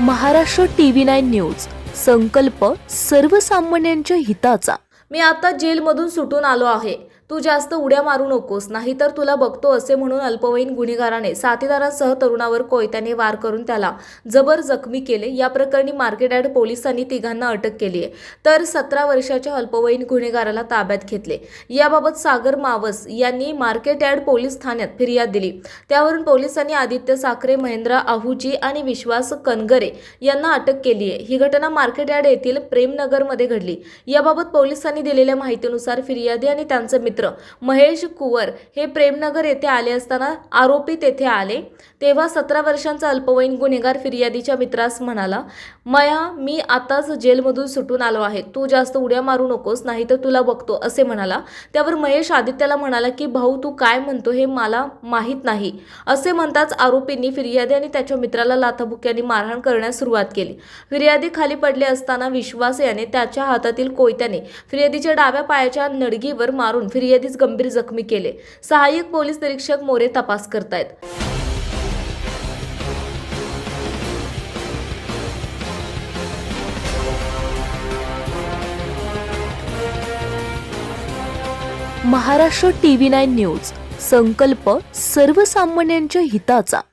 Maharashtra TV nine news. संकल्प सर्वसामान्यांच्या हिताचा. मी आता जेलमधून सुटून आलो आहे. तू जास्त उड्या मारू नकोस नाहीतर तुला बघतो असे म्हणून अल्पवयीन गुन्हेगाराने साथीदारांसह तरुणावर कोयत्याने वार करून त्याला जबर जखमी केले. या प्रकरणी मार्केटयार्ड पोलिसांनी तिघांना अटक केली आहे. तर सतरा वर्षाच्या अल्पवयीन गुन्हेगाराला ताब्यात घेतले. याबाबत सागर मावस यांनी मार्केटयार्ड पोलीस ठाण्यात फिर्याद दिली. त्यावरून पोलिसांनी आदित्य साखरे महेंद्र आहुजी आणि विश्वास कनगरे यांना अटक केली आहे. ही घटना मार्केटयार्ड येथील प्रेमनगरमध्ये घडली. याबाबत पोलिसांनी दिलेल्या माहितीनुसार फिर्यादी आणि त्यांचे मित्र महेश कुवर हे प्रेमनगर येथे आले असताना आरोपी तेथे आले. तेव्हा सतरा वर्षांचा अल्पवयीन गुन्हेगार फिर्यादीच्या मित्रास म्हणाला मया मी आताच जेलमधून सुटून आलो आहे. तू जास्त उड्या मारू नकोस नाही तर तुला बघतो असे म्हणाला. त्यावर महेश आदित्याला म्हणाला की भाऊ तू काय म्हणतो हे मला माहीत नाही असे म्हणताच आरोपींनी फिर्यादी आणि त्याच्या मित्राला लाथाबुक्यांनी मारहाण करण्यास सुरुवात केली. फिर्यादी खाली पडले असताना विश्वास याने त्याच्या हातातील कोयत्याने फिर्यादीच्या डाव्या पायाच्या नडगीवर मारून फिर्यादीस गंभीर जखमी केले. सहाय्यक पोलीस निरीक्षक मोरे तपास करतायत. महाराष्ट्र टीव्ही नाईन न्यूज संकल्प सर्वसामान्यांच्या हिताचा.